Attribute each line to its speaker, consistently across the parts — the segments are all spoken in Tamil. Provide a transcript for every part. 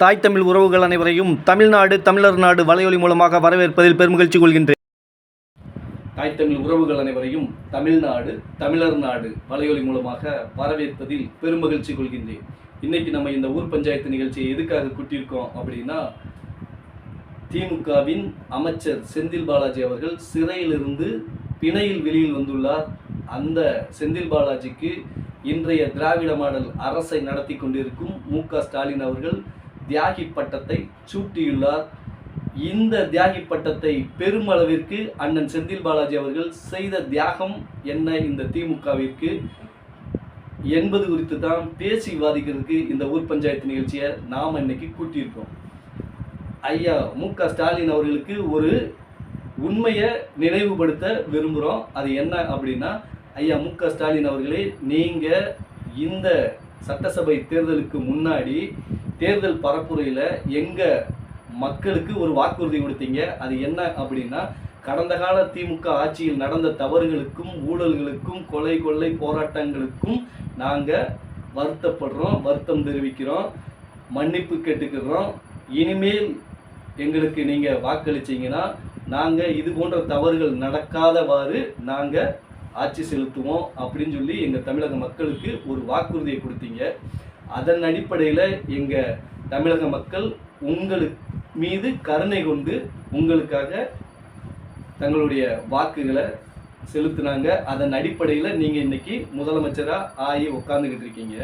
Speaker 1: தாய் தமிழ் உறவுகள் அனைவரையும் தமிழ்நாடு தமிழர் நாடு வலையொலி மூலமாக வரவேற்பதில் பெருமகிழ்ச்சி கொள்கின்றேன். தாய் தமிழ் உறவுகள் அனைவரையும் தமிழ்நாடு தமிழர் நாடு வலையொலி மூலமாக வரவேற்பதில் பெருமகிழ்ச்சி கொள்கின்றேன். இன்னைக்கு நம்ம இந்த ஊர் பஞ்சாயத்து நிகழ்ச்சியை எதுக்காக கூட்டியிருக்கோம் அப்படின்னா திமுகவின் அமைச்சர் செந்தில் பாலாஜி அவர்கள் சிறையிலிருந்து பிணையில் வெளியில் வந்துள்ளார். அந்த செந்தில் பாலாஜிக்கு இன்றைய திராவிட மாடல் அரசை நடத்தி கொண்டிருக்கும் மு க ஸ்டாலின் அவர்கள் தியாகி பட்டத்தை சூட்டியுள்ளார். இந்த தியாகி பட்டத்தை பெருமளவிற்கு அண்ணன் செந்தில் பாலாஜி அவர்கள் செய்த தியாகம் என்ன இந்த திமுகவிற்கு? என்பது குறித்து தான் பேசி விவாதிக்கிறதுக்கு இந்த ஊர் பஞ்சாயத்து நிகழ்ச்சியை நாம் இன்னைக்கு கூட்டியிருக்கோம். ஐயா மு க ஸ்டாலின் அவர்களுக்கு ஒரு உண்மையை நினைவுபடுத்த விரும்புகிறோம் அது என்ன அப்படின்னா ஐயா மு க ஸ்டாலின் அவர்களே நீங்கள் இந்த சட்டசபை தேர்தலுக்கு முன்னாடி தேர்தல் பரப்புரையில் எங்கள் மக்களுக்கு ஒரு வாக்குறுதி கொடுத்தீங்க? அது என்ன அப்படின்னா கடந்த கால திமுக ஆட்சியில் நடந்த தவறுகளுக்கும் ஊழல்களுக்கும் கொலை கொள்ளை போராட்டங்களுக்கும் நாங்கள் வருத்தப்படுறோம் வருத்தம் தெரிவிக்கிறோம் மன்னிப்பு கேட்டுக்கிறோம். இனிமேல் எங்களுக்கு நீங்கள் வாக்களிச்சீங்கன்னா நாங்கள் இது போன்ற தவறுகள் நடக்காதவாறு நாங்கள் ஆட்சி செலுத்துவோம் அப்படின்னு சொல்லி எங்கள் தமிழக மக்களுக்கு ஒரு வாக்குறுதியை கொடுத்தீங்க. அதன் அடிப்படையில் எங்கள் தமிழக மக்கள் உங்களுக்கு மீது கருணை கொண்டு உங்களுக்காக தங்களுடைய வாக்குகளை செலுத்தினாங்க. அதன் அடிப்படையில் நீங்கள் இன்னைக்கு முதலமைச்சராக ஆகி உட்காந்துக்கிட்டு இருக்கீங்க.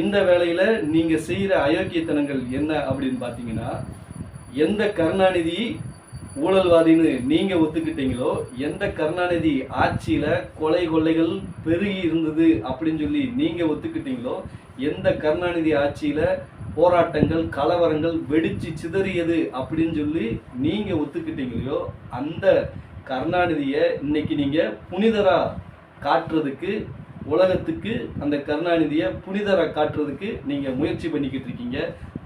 Speaker 1: இந்த வேளையில் நீங்கள் செய்கிற அயோக்கியத்தனங்கள் என்ன அப்படின்னு பார்த்தீங்கன்னா எந்த கருணாநிதி ஊழல்வாதின்னு நீங்கள் ஒத்துக்கிட்டீங்களோ எந்த கருணாநிதி ஆட்சியில் கொலை கொள்ளைகள் பெருகி இருந்தது அப்படின்னு சொல்லி நீங்கள் ஒத்துக்கிட்டீங்களோ எந்த கருணாநிதி ஆட்சியில் போராட்டங்கள் கலவரங்கள் வெடிச்சு சிதறியது அப்படின்னு சொல்லி நீங்கள் ஒத்துக்கிட்டீங்களோ அந்த கருணாநிதியை இன்னைக்கு நீங்கள் புனிதராக காட்டுறதுக்கு உலகத்துக்கு அந்த கருணாநிதியை புனிதராக காட்டுறதுக்கு நீங்கள் முயற்சி பண்ணிக்கிட்டு இருக்கீங்க.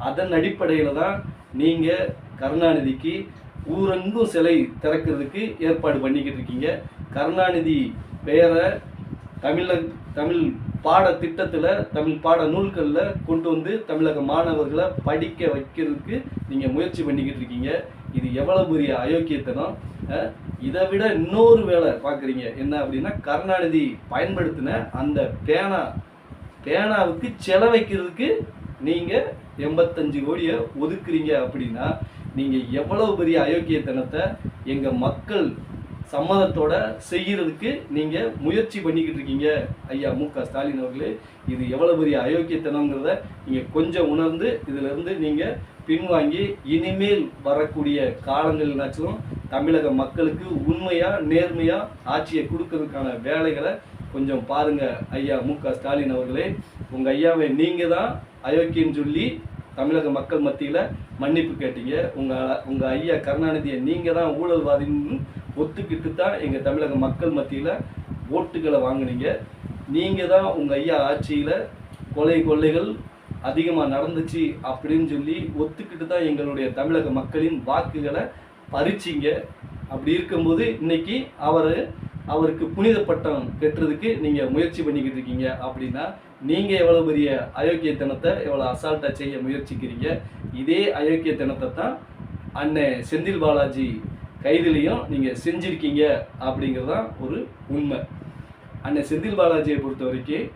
Speaker 1: அதன் அடிப்படையில் தான் நீங்கள் கருணாநிதிக்கு ஊரெங்கும் சிலை திறக்கிறதுக்கு ஏற்பாடு பண்ணிக்கிட்டு இருக்கீங்க. கருணாநிதி பெயரை தமிழ தமிழ் பாட திட்டத்தில் தமிழ் பாட நூல்களில் கொண்டு வந்து தமிழக மாணவர்களை படிக்க வைக்கிறதுக்கு நீங்கள் முயற்சி பண்ணிக்கிட்டு இருக்கீங்க. இது எவ்வளோ பெரிய அயோக்கியத்தனம். இதை விட இன்னொரு வேலை பார்க்குறீங்க. என்ன அப்படின்னா கருணாநிதி பயன்படுத்தின அந்த பேனா பேனாவுக்கு செலவைக்கிறதுக்கு நீங்கள் எண்பத்தஞ்சு கோடியை ஒதுக்குறீங்க அப்படின்னா நீங்கள் எவ்வளவு பெரிய அயோக்கியத்தனத்தை எங்கள் மக்கள் சம்மதத்தோட செய்கிறதுக்கு நீங்கள் முயற்சி பண்ணிக்கிட்டு இருக்கீங்க ஐயா மு க ஸ்டாலின் அவர்களே. இது எவ்வளோ பெரிய அயோக்கியத்தனங்கிறத நீங்கள் கொஞ்சம் உணர்ந்து இதிலிருந்து நீங்கள் பின்வாங்கி இனிமேல் வரக்கூடிய காலங்கள்னாச்சும் தமிழக மக்களுக்கு உண்மையாக நேர்மையாக ஆட்சியை கொடுக்கறதுக்கான வேலைகளை கொஞ்சம் பாருங்கள் ஐயா மு க ஸ்டாலின் அவர்களே. உங்கள் ஐயாவை நீங்கள் தான் அயோக்கியன்னு சொல்லி தமிழக மக்கள் மத்தியில் மன்னிப்பு கேட்டீங்க. உங்கள் உங்கள் ஐயா கருணாநிதியை நீங்கள் தான் ஊழல்வாதின்னு ஒத்துக்கிட்டு தான் எங்கள் தமிழக மக்கள் மத்தியில் ஓட்டுகளை வாங்கினீங்க. நீங்கள் தான் உங்கள் ஐயா ஆட்சியில் கொலை கொள்ளைகள் அதிகமாக நடந்துச்சு அப்படின்னு சொல்லி ஒத்துக்கிட்டு தான் எங்களுடைய தமிழக மக்களின் வாக்குகளை பறிச்சிங்க. அப்படி இருக்கும்போது இன்னைக்கு அவர் அவருக்கு புனித பட்டம் பெற்றதுக்கு நீங்கள் முயற்சி பண்ணிக்கிட்டு இருக்கீங்க அப்படின்னா நீங்கள் எவ்வளோ பெரிய அயோக்கியத்தனத்தை எவ்வளோ அசால்ட்டாக செய்ய முயற்சிக்கிறீங்க இதே அயோக்கியத்தனத்தை தான் அண்ணன் செந்தில் பாலாஜி கைதிலையும் நீங்கள் செஞ்சிருக்கீங்க அப்படிங்கிறது தான் ஒரு உண்மை. அண்ணன் செந்தில் பாலாஜியை பொறுத்த வரைக்கும்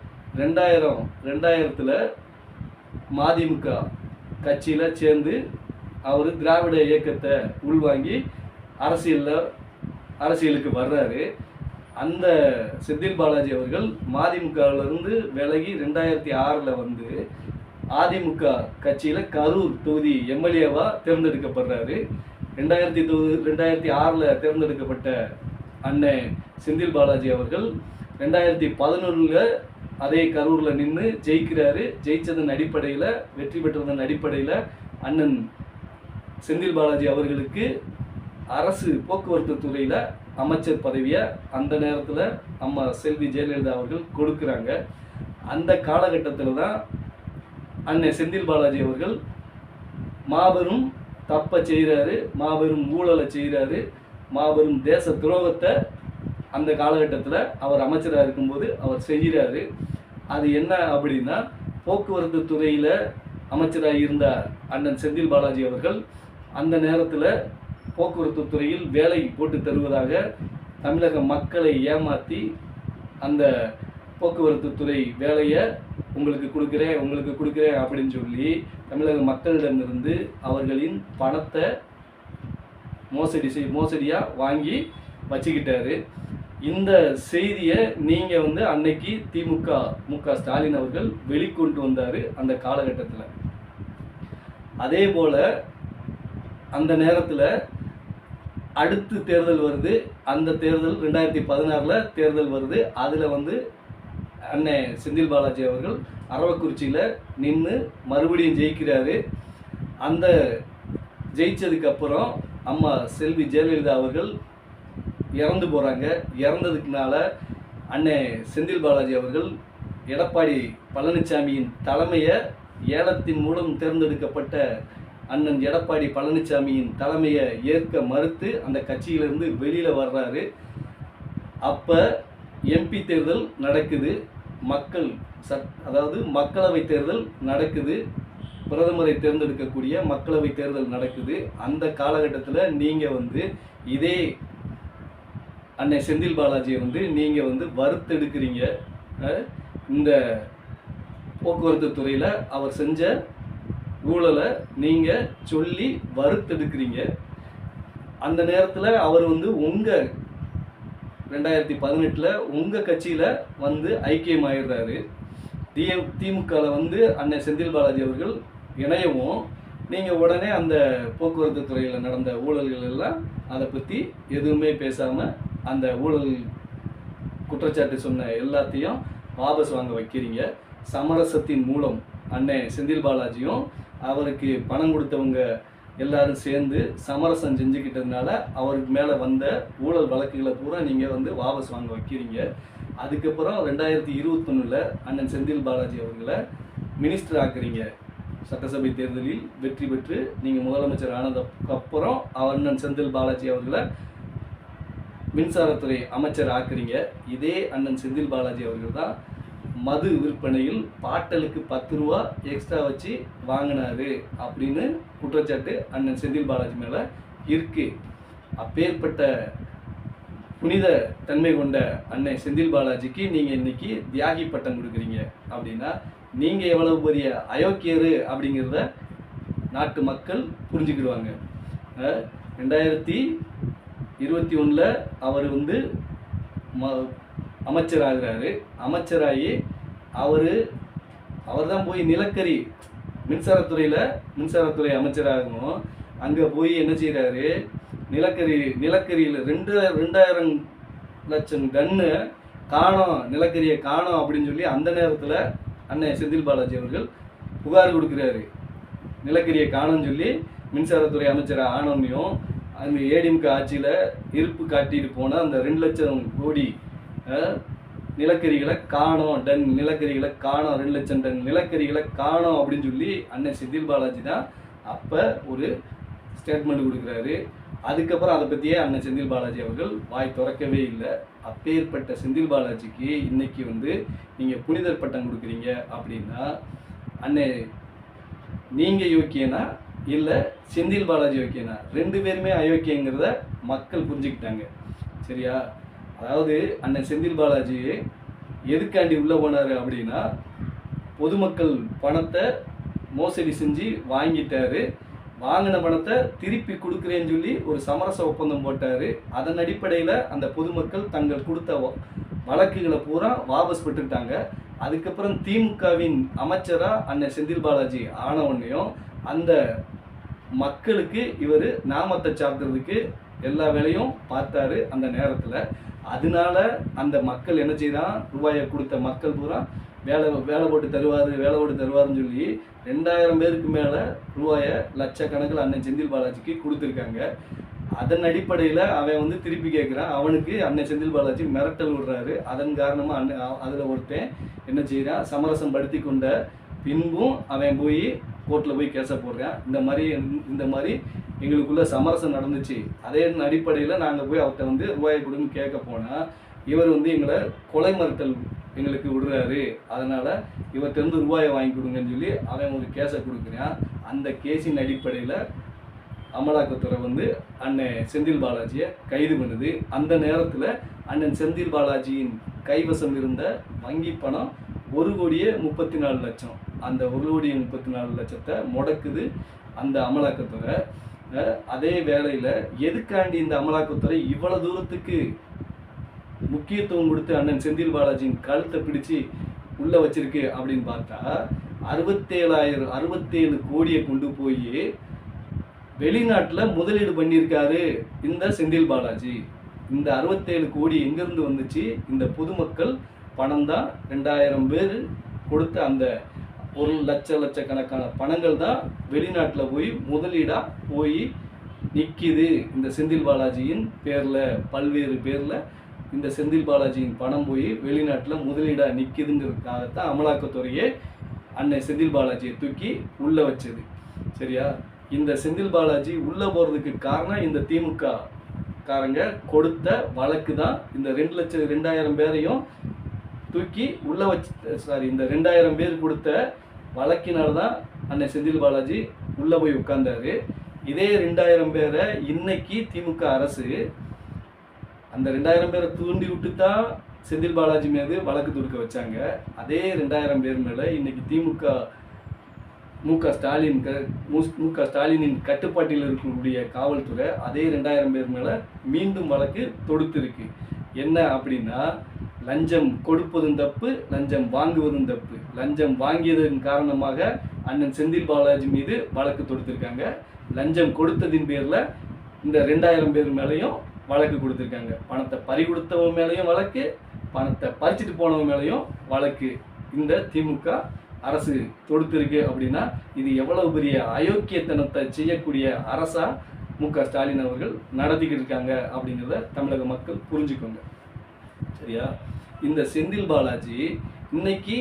Speaker 1: ரெண்டாயிரம் ரெண்டாயிரத்தில் மதிமுக கட்சியில் சேர்ந்து அவர் திராவிட இயக்கத்தை உள்வாங்கி அரசியலில் அரசியலுக்கு வர்றாரு. அந்த செந்தில் பாலாஜி அவர்கள் மதிமுகவிலிருந்து விலகி ரெண்டாயிரத்தி ஆறில் வந்து அதிமுக கட்சியில் கரூர் தொகுதி எம்எல்ஏவாக தேர்ந்தெடுக்கப்படுறாரு. ரெண்டாயிரத்தி தொகு ரெண்டாயிரத்தி ஆறில் தேர்ந்தெடுக்கப்பட்ட அண்ணன் செந்தில் பாலாஜி அவர்கள் ரெண்டாயிரத்தி பதினொன்றில் அதே கரூரில் நின்று ஜெயிக்கிறாரு. ஜெயிச்சதன் அடிப்படையில் வெற்றி பெற்றதன் அடிப்படையில் அண்ணன் செந்தில் பாலாஜி அவர்களுக்கு அரசு போக்குவரத்து துறையில் அமைச்சர் பதவியை அந்த நேரத்தில் நம்ம செல்வி ஜெயலலிதா அவர்கள் கொடுக்குறாங்க. அந்த காலகட்டத்தில் தான் அன்னை செந்தில் பாலாஜி அவர்கள் மாபெரும் தப்பை செய்கிறாரு மாபெரும் ஊழலை செய்கிறாரு மாபெரும் தேச துரோகத்தை அந்த காலகட்டத்தில் அவர் அமைச்சராக இருக்கும்போது அவர் செய்கிறாரு. அது என்ன அப்படின்னா போக்குவரத்து துறையில் அமைச்சராக இருந்த அண்ணன் செந்தில் பாலாஜி அவர்கள் அந்த நேரத்தில் போக்குவரத்து துறையில் வேலை போட்டு தருவதாக தமிழக மக்களை ஏமாற்றி அந்த போக்குவரத்து துறை வேலையை உங்களுக்கு கொடுக்குறேன் உங்களுக்கு கொடுக்குறேன் அப்படின்னு சொல்லி தமிழக மக்களிடமிருந்து அவர்களின் பணத்தை மோசடி செய் மோசடியாக வாங்கி வச்சுக்கிட்டாரு. இந்த செய்தியை நீங்கள் வந்து அன்னைக்கு திமுக மு க ஸ்டாலின் அவர்கள் வெளிக்கொண்டு வந்தார் அந்த காலகட்டத்தில். அதே போல் அந்த நேரத்தில் அடுத்து தேர்தல் வருது. அந்த தேர்தல் ரெண்டாயிரத்தி பதினாறில் தேர்தல் வருது. அதில் வந்து அண்ணன் செந்தில் பாலாஜி அவர்கள் அரவக்குறிச்சியில் நின்று மறுபடியும் ஜெயிக்கிறாரு. அந்த ஜெயிச்சதுக்கப்புறம் அம்மா செல்வி ஜெயலலிதா அவர்கள் இறந்து போகிறாங்க இறந்ததுக்குனால அண்ணன் செந்தில் பாலாஜி அவர்கள் எடப்பாடி பழனிசாமியின் தலைமையை ஏலத்தின் மூலம் தேர்ந்தெடுக்கப்பட்ட அண்ணன் எடப்பாடி பழனிசாமியின் தலைமையை ஏற்க மறுத்து அந்த கட்சியிலிருந்து வெளியில் வர்றாரு. அப்போ எம்பி தேர்தல் நடக்குது. மக்கள் சட் அதாவது மக்களவை தேர்தல் நடக்குது. பிரதமரை தேர்ந்தெடுக்கக்கூடிய மக்களவை தேர்தல் நடக்குது. அந்த காலகட்டத்தில் நீங்கள் வந்து இதே அன்னை செந்தில் பாலாஜியை வந்து நீங்கள் வந்து வறுத்தெடுக்கிறீங்க. இந்த போக்குவரத்து துறையில் அவர் செஞ்ச ஊழலை நீங்கள் சொல்லி வறுத்தெடுக்கிறீங்க. அந்த நேரத்தில் அவர் வந்து உங்கள் ரெண்டாயிரத்தி பதினெட்டில் உங்கள் கட்சியில் வந்து ஐக்கியமாயிடுறாரு தி திமுகவில் வந்து அண்ணன் செந்தில் பாலாஜி அவர்கள் இணையவும் நீங்கள் உடனே அந்த போக்குவரத்து துறையில் நடந்த ஊழல்கள் எல்லாம் அதை பற்றி எதுவுமே பேசாமல் அந்த ஊழல் குற்றச்சாட்டு சொன்ன எல்லாத்தையும் வாபஸ் வாங்க வைக்கிறீங்க. சமரசத்தின் மூலம் அன்னை செந்தில் பாலாஜியும் அவருக்கு பணம் கொடுத்தவங்க எல்லாரும் சேர்ந்து சமரசம் செஞ்சுக்கிட்டதுனால அவருக்கு மேலே வந்த ஊழல் வழக்குகளை பூரா நீங்கள் வந்து வாபஸ் வாங்க வைக்கிறீங்க. அதுக்கப்புறம் ரெண்டாயிரத்தி இருபத்தொன்னில் அண்ணன் செந்தில் பாலாஜி அவர்களை மினிஸ்டர் ஆக்குறீங்க. சட்டசபை தேர்தலில் வெற்றி பெற்று நீங்கள் முதலமைச்சர் ஆனதுக்கப்புறம் அவர் அண்ணன் செந்தில் பாலாஜி அவர்களை மின்சாரத்துறை அமைச்சர் ஆக்குறீங்க. இதே அண்ணன் செந்தில் பாலாஜி அவர்கள் தான் மது விற்பனையில் பாட்டலுக்கு பத்து ரூபா எக்ஸ்ட்ரா வச்சு வாங்கினாரு அப்படின்னு குற்றச்சாட்டு அண்ணன் செந்தில் பாலாஜி மேலே இருக்கு. அப்பேற்பட்ட புனித தன்மை கொண்ட அண்ணன் செந்தில் பாலாஜிக்கு நீங்கள் இன்னைக்கு தியாகி பட்டம் கொடுக்குறீங்க அப்படின்னா நீங்கள் எவ்வளவு பெரிய அயோக்கியரு அப்படிங்கிறத நாட்டு மக்கள் புரிஞ்சுக்கிடுவாங்க. ரெண்டாயிரத்தி இருபத்தி ஒன்றில் அவர் வந்து ம அமைச்சராகிறாரு. அமைச்சராகி அவர் அவர் தான் போய் நிலக்கரி மின்சாரத்துறையில் மின்சாரத்துறை அமைச்சராகவும் அங்கே போய் என்ன செய்கிறாரு நிலக்கரி நிலக்கரியில் ரெண்டு ரெண்டாயிரம் லட்சம் கன்று காணோம் நிலக்கரியை காணோம் அப்படின்னு சொல்லி அந்த நேரத்தில் அண்ணன் செந்தில் பாலாஜி அவர்கள் புகார் கொடுக்குறாரு. நிலக்கரியை காணோம்னு சொல்லி மின்சாரத்துறை அமைச்சர் ஆனோன்னையும் அந்த ஏடிஎம்கே ஆட்சியில் இருப்பு காட்டிட்டு போன அந்த ரெண்டு லட்சம் கோடி நிலக்கரிகளை காணோம் டன் நிலக்கரிகளை காணோம் ரெண்டு லட்சம் டன் நிலக்கரிகளை காணோம் அப்படின்னு சொல்லி அண்ணன் செந்தில் பாலாஜி தான் அப்போ ஒரு ஸ்டேட்மெண்ட் கொடுக்குறாரு. அதுக்கப்புறம் அதை பற்றியே அண்ணன் செந்தில் பாலாஜி அவர்கள் வாய் திறக்கவே இல்லை. அப்பேற்பட்ட செந்தில் பாலாஜிக்கு இன்னைக்கு வந்து நீங்கள் புனிதர் பட்டம் கொடுக்குறீங்க அப்படின்னா அண்ணே நீங்கள் யோக்கியனா? இல்லை செந்தில் பாலாஜி யோக்கியனா? ரெண்டு பேருமே அயோக்கியங்கிறத மக்கள் புரிஞ்சுக்கிட்டாங்க. சரியா? அதாவது அண்ணன் செந்தில் பாலாஜி எதுக்காண்டி உள்ளே போனார் அப்படின்னா பொதுமக்கள் பணத்தை மோசடி செஞ்சு வாங்கிட்டாரு. வாங்கின பணத்தை திருப்பி கொடுக்குறேன்னு சொல்லி ஒரு சமரச ஒப்பந்தம் போட்டார். அதன் அடிப்படையில் அந்த பொதுமக்கள் தங்கள் கொடுத்த வ- வழக்குகளை பூரா வாபஸ் பெற்றுட்டாங்க அதுக்கப்புறம் திமுகவின் அமைச்சராக அண்ணன் செந்தில் பாலாஜி ஆன அந்த மக்களுக்கு இவர் நாமத்தை சாப்பிட்றதுக்கு எல்லா வேலையும் பார்த்தாரு அந்த நேரத்தில். அதனால அந்த மக்கள் என்ன செய்தான் ரூபாயை கொடுத்த மக்கள் பூரா வேலை வேலை போட்டு தருவார் வேலை போட்டு தருவாருன்னு சொல்லி ரெண்டாயிரம் பேருக்கு மேலே ரூபாயை லட்சக்கணக்கில் அண்ணன் செந்தில் பாலாஜிக்கு கொடுத்துருக்காங்க. அதன் அடிப்படையில் அவன் வந்து திருப்பி கேட்குறான் அவனுக்கு அண்ணன் செந்தில் பாலாஜி மிரட்டல் விடுறாரு. அதன் காரணமாக அண்ணன் அதில் ஒருத்தன் என்ன செய்கிறான் சமரசம் படுத்தி கொண்ட பின்பும் அவன் போய் கோர்ட்டில் போய் கேஸை போடுறான். இந்த மாதிரி இந்த மாதிரி எங்களுக்குள்ள சமரசம் நடந்துச்சு. அதே அடிப்படையில் நாங்கள் போய் அவர்கிட்ட வந்து ரூபாயை கொடுன்னு கேட்க போனால் இவர் வந்து எங்களை கொலை மறுத்தல் எங்களுக்கு விடுறாரு. அதனால் இவர்கிட்ட ரூபாயை வாங்கி கொடுங்கன்னு சொல்லி அவன் ஒரு கேஸை கொடுக்குறான். அந்த கேஸின் அடிப்படையில் அமலாக்கத்துறை வந்து அண்ணன் செந்தில் பாலாஜியை கைது பண்ணுது. அந்த நேரத்தில் அண்ணன் செந்தில் பாலாஜியின் கைவசம் இருந்த வங்கி பணம் ஒரு கோடியே முப்பத்தி நாலு லட்சம். அந்த ஒரு கோடியே முப்பத்தி நாலு லட்சத்தை முடக்குது அந்த அமலாக்கத்துறை. அதே வேளையில் எதுக்காண்டி இந்த அமலாக்கத்துறை இவ்வளவு தூரத்துக்கு முக்கியத்துவம் கொடுத்து அண்ணன் செந்தில் பாலாஜியின் கழுத்தை பிடிச்சு உள்ள வச்சிருக்கு அப்படின்னு பார்த்தா அறுபத்தேழாயிரம் அறுபத்தேழு கோடியை கொண்டு போய் வெளிநாட்டில் முதலீடு பண்ணியிருக்காரு இந்த செந்தில் பாலாஜி. இந்த அறுபத்தேழு கோடி எங்கேருந்து வந்துச்சு? இந்த பொதுமக்கள் பணம் தான் ரெண்டாயிரம் பேர் கொடுத்த அந்த ஒரு லட்ச லட்சக்கணக்கான பணங்கள் தான் வெளிநாட்டில் போய் முதலீடாக போய் நிற்கிது இந்த செந்தில் பாலாஜியின் பேரில் பல்வேறு பேரில் இந்த செந்தில் பாலாஜியின் பணம் போய் வெளிநாட்டில் முதலீடாக நிற்கிதுங்கிறதுக்காகத்தான் அமலாக்கத்துறையே அன்னை செந்தில் பாலாஜியை தூக்கி உள்ளே வச்சது. சரியா? இந்த செந்தில் பாலாஜி உள்ளே போகிறதுக்கு காரணம் இந்த திமுக காரங்க கொடுத்த வழக்கு தான் இந்த ரெண்டு லட்சம் ரெண்டாயிரம் பேரையும் தூக்கி உள்ளே வச்சு சாரி இந்த ரெண்டாயிரம் பேர் கொடுத்த வழக்கினர் தான் அண்ணன் செந்தில் பாலாஜி உள்ளே போய் உட்கார்ந்தாரு. இதே ரெண்டாயிரம் பேரை இன்னைக்கு திமுக அரசு அந்த ரெண்டாயிரம் பேரை தூண்டி விட்டு தான் செந்தில் பாலாஜி மீது வழக்கு தொடுக்க வச்சாங்க. அதே ரெண்டாயிரம் பேர் மேலே இன்னைக்கு திமுக மு க ஸ்டாலின் க மு க ஸ்டாலினின் கட்டுப்பாட்டில் இருக்கக்கூடிய காவல்துறை அதே ரெண்டாயிரம் பேர் மேலே மீண்டும் வழக்கு தொடுத்திருக்கு. என்ன அப்படின்னா லஞ்சம் கொடுப்பதும் தப்பு லஞ்சம் வாங்குவதும் தப்பு. லஞ்சம் வாங்கியதன் காரணமாக அண்ணன் செந்தில் பாலாஜி மீது வழக்கு தொடுத்திருக்காங்க. லஞ்சம் கொடுத்ததின் பேரில் இந்த ரெண்டாயிரம் பேர் மேலேயும் வழக்கு கொடுத்துருக்காங்க. பணத்தை பறி கொடுத்தவன் மேலேயும் வழக்கு பணத்தை பறிச்சுட்டு போனவன் மேலேயும் வழக்கு. இந்த திமுக அரசு தொடுத்திருக்கு அப்படின்னா இது எவ்வளவு பெரிய அயோக்கியத்தனத்தை செய்யக்கூடிய அரசா மு க ஸ்டாலின் அவர்கள் நடத்திக்கிட்டு இருக்காங்க அப்படிங்கிறத தமிழக மக்கள் புரிஞ்சுக்கோங்க. சரியா? இந்த செந்தில் பாலாஜி இன்னைக்கு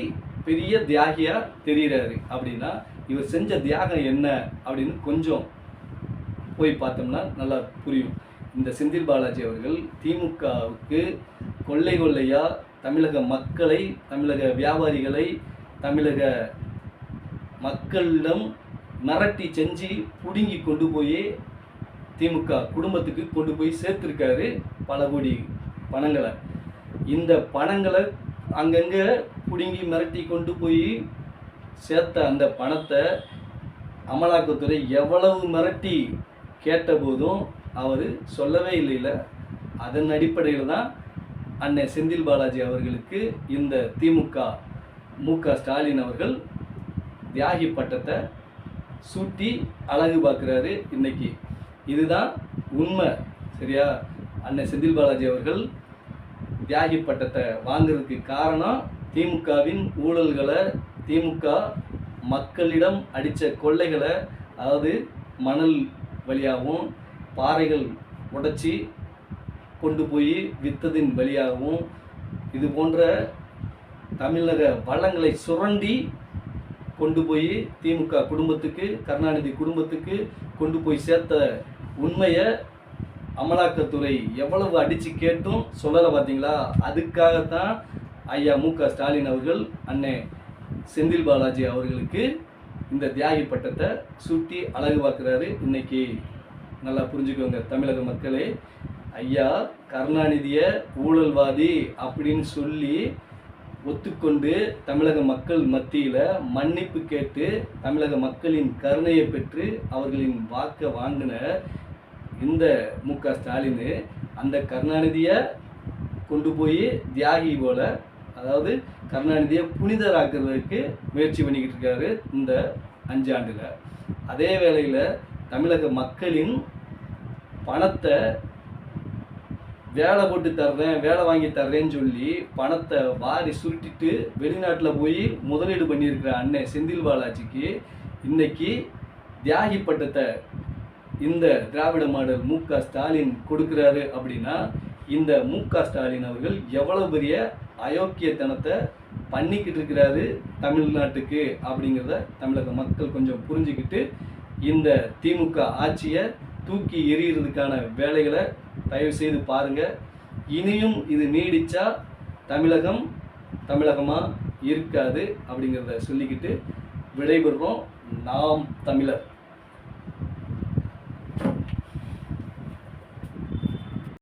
Speaker 1: பெரிய தியாகியா தெரிகிறாரு அப்படின்னா இவர் செஞ்ச தியாகம் என்ன அப்படின்னு கொஞ்சம் போய் பார்த்தோம்னா நல்லா புரியும். இந்த செந்தில் பாலாஜி அவர்கள் திமுகவுக்கு கொள்ளை கொள்ளையா தமிழக மக்களை தமிழக வியாபாரிகளை தமிழக மக்களிடம் மிரட்டி செஞ்சு பிடுங்கி கொண்டு போய் திமுக குடும்பத்துக்கு கொண்டு போய் சேர்த்துருக்காரு பல கோடி பணங்களை. இந்த பணங்களை அங்கங்கே பிடுங்கி மிரட்டி கொண்டு போய் சேர்த்த அந்த பணத்தை அமலாக்கத்துறை எவ்வளவு மிரட்டி கேட்டபோதும் அவர் சொல்லவே இல்லைல்ல அதன் அடிப்படையில் தான் அன்னை செந்தில் பாலாஜி அவர்களுக்கு இந்த திமுக மு க ஸ்டாலின் அவர்கள் தியாகி பட்டத்தை சூட்டி அழகு பார்க்குறாரு இன்னைக்கு. இதுதான் உண்மை சரியா? அன்னை செந்தில் பாலாஜி அவர்கள் தியாகி பட்டத்தை வாங்கிறதுக்கு காரணம் திமுகவின் ஊழல்களை திமுக மக்களிடம் அடித்த கொள்ளைகளை அதாவது மணல் வழியாகவும் பாறைகள் உடைச்சி கொண்டு போய் வித்ததின் வழியாகவும் இது போன்ற தமிழக வளங்களை சுரண்டி கொண்டு போய் திமுக குடும்பத்துக்கு கருணாநிதி குடும்பத்துக்கு கொண்டு போய் சேர்த்த உண்மையை அமலாக்கத்துறை எவ்வளவு அடித்து கேட்டும் சொல்லலை பார்த்தீங்களா அதுக்காகத்தான் ஐயா மு க ஸ்டாலின் அவர்கள் அண்ணே செந்தில் பாலாஜி அவர்களுக்கு இந்த தியாகி பட்டத்தை சுட்டி அழகு பார்க்குறாரு. இன்னைக்கு நல்லா புரிஞ்சுக்கோங்க தமிழக மக்களே. ஐயா கருணாநிதியை ஊழல்வாதி அப்படின்னு சொல்லி ஒத்துக்கொண்டு தமிழக மக்கள் மத்தியில் மன்னிப்பு கேட்டு தமிழக மக்களின் கருணையை பெற்று அவர்களின் வாக்கை வாங்கின இந்த மு க ஸ்டாலின் அந்த கருணாநிதியை கொண்டு போய் தியாகி போல அதாவது கருணாநிதியை புனிதராக்குறதுக்கு முயற்சி பண்ணிக்கிட்டு இருக்காரு இந்த அஞ்சு அதே வேளையில் தமிழக மக்களின் பணத்தை வேலை போட்டு தர்றேன் வேலை வாங்கி தர்றேன்னு சொல்லி பணத்தை வாரி சுருட்டிட்டு வெளிநாட்டில் போய் முதலீடு பண்ணியிருக்கிற அண்ணன் செந்தில் பாலாஜிக்கு இன்னைக்கு தியாகி பட்டத்தை இந்த திராவிட மாடல் மு க ஸ்டாலின் கொடுக்குறாரு அப்படின்னா இந்த மு க ஸ்டாலின் அவர்கள் எவ்வளவு பெரிய அயோக்கியத்தனத்தை பண்ணிக்கிட்டு இருக்கிறாரு தமிழ்நாட்டுக்கு அப்படிங்கிறத தமிழக மக்கள் கொஞ்சம் புரிஞ்சுக்கிட்டு இந்த திமுக ஆட்சியை தூக்கி எறிகிறதுக்கான வேலைகளை தயவு செய்து பாருங்கள் இனியும் இது நீடித்தா தமிழகம் தமிழகமாக இருக்காது அப்படிங்கிறத சொல்லிக்கிட்டு விடைபெறுறோம் நாம் தமிழர்.